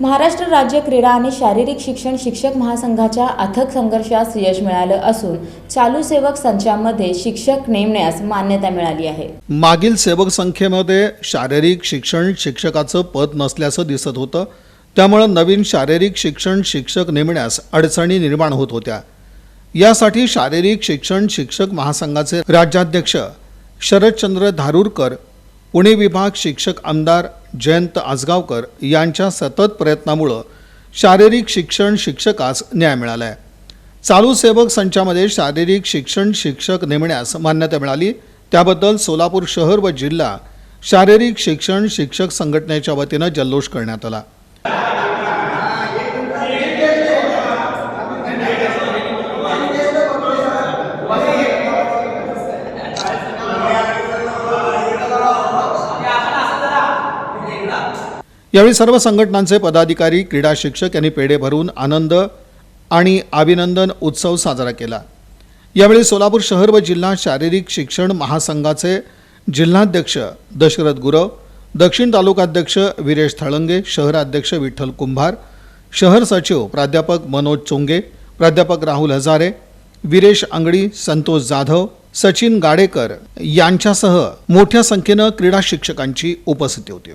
महाराष्ट्र राज्य क्रीडा आणि शारीरिक शिक्षण शिक्षक महासंघाच्या अथक संघर्षास यश मिळालं असून चालू सेवक संचामध्ये शिक्षक नेमण्यास मान्यता मिळाली आहे. मागील सेवक संख्येमध्ये शारीरिक शिक्षण शिक्षकाचं पद नसल्याचं दिसत होतं. त्यामुळं नवीन शारीरिक शिक्षण शिक्षक नेमण्यास अडचणी निर्माण होत होत्या. यासाठी शारीरिक शिक्षण शिक्षक महासंघाचे राज्याध्यक्ष शरदचंद्र धारूरकर पुणे विभाग शिक्षक आमदार जयंत आसगावकर यांच्या सतत प्रयत्नामुळं शारीरिक शिक्षण शिक्षकास न्याय मिळाला आहे चालू सेवक संचामध्ये शारीरिक शिक्षण शिक्षक नेमण्यास मान्यता मिळाली. त्याबद्दल सोलापूर शहर व जिल्हा शारीरिक शिक्षण शिक्षक संघटनेच्या वतीनं जल्लोष करण्यात आला. यावेळी सर्व संघटनांचे पदाधिकारी क्रीडा शिक्षक यांनी पेढे भरून आनंद आणि अभिनंदन उत्सव साजरा केला. यावेळी सोलापूर शहर व जिल्हा शारीरिक शिक्षण महासंघाचे जिल्हाध्यक्ष दशरथ गुरव दक्षिण तालुकाध्यक्ष वीरेश थळंगे शहराध्यक्ष विठ्ठल कुंभार शहर सचिव प्राध्यापक मनोज चोंगे प्राध्यापक राहुल हजारे वीरेश अंगडी संतोष जाधव सचिन गाडेकर यांच्यासह मोठ्या संख्येनं क्रीडा शिक्षकांची उपस्थिती होती.